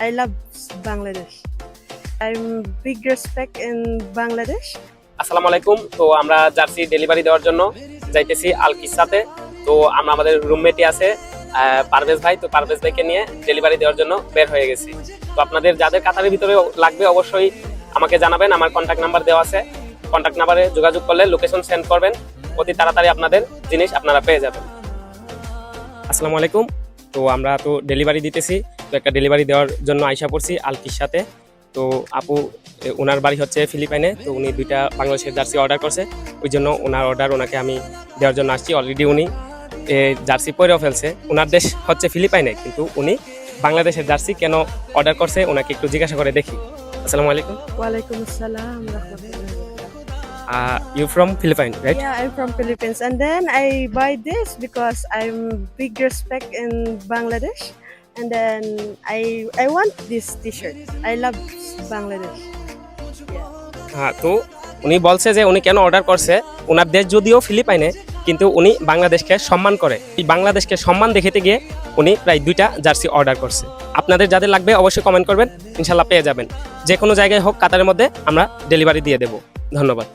I love Bangladesh. I'm big respect in Bangladesh. আসসালামু আলাইকুম। তো আমরা জার্সি ডেলিভারি দেওয়ার জন্য যাইতেছি আল তো আমরা আমাদের রুমমেটই আছে পারভেজ ভাই। তো পারভেজ ভাইকে নিয়ে ডেলিভারি দেওয়ার জন্য বের হয়ে গেছি। তো আপনাদের যাদের কাতারের ভিতরে লাগবে অবশ্যই আমাকে জানাবেন। আমার কন্ট্যাক্ট নাম্বার দেওয়া আছে। কন্ট্যাক্ট নাম্বারে যোগাযোগ করলে লোকেশন সেন্ড করবেন। অতি তাড়াতাড়ি আপনাদের জিনিস আপনারা পেয়ে যাবেন। আসসালামু আলাইকুম। তো আমরা তো ডেলিভারি দিতেছি। তো একটা ডেলিভারি দেওয়ার জন্য আইসা পড়ছি আল সাথে। তো আপু ওনার বাড়ি হচ্ছে ফিলিপাইনে তো উনি দুইটা বাংলাদেশের জার্সি অর্ডার করছে। ওই জন্য ওনার অর্ডার ওনাকে আমি দেওয়ার জন্য আসছি। অলরেডি উনি জার্সি পরেও ফেলছে। ওনার দেশ হচ্ছে ফিলিপাইনে কিন্তু উনি বাংলাদেশের জার্সি কেন অর্ডার করছে ওনাকে একটু জিজ্ঞাসা করে দেখি। আসসালামু আলাইকুম। assalam rahmatullahi wabarakatuh. You from Philippine right Yeah, I'm from Philippines, and then I buy this because I'm big respect in Bangladesh, and then I I want this T-shirt. I love Bangladesh. হ্যাঁ তো উনি বলছে যে উনি কেন order করছে? ওনার দেশ যদিও ফিলিপাইনে, কিন্তু উনি বাংলাদেশকে সম্মান করে। এই বাংলাদেশকে সম্মান দেখাতে গিয়ে উনি প্রায় দুইটা জার্সি অর্ডার করছে। আপনাদের যাদের লাগবে অবশ্যই কমেন্ট করবেন ইনশাল্লাহ পেয়ে যাবেন। যে কোনো জায়গায় হোক কাতারের মধ্যে আমরা ডেলিভারি দিয়ে দেবো। ধন্যবাদ।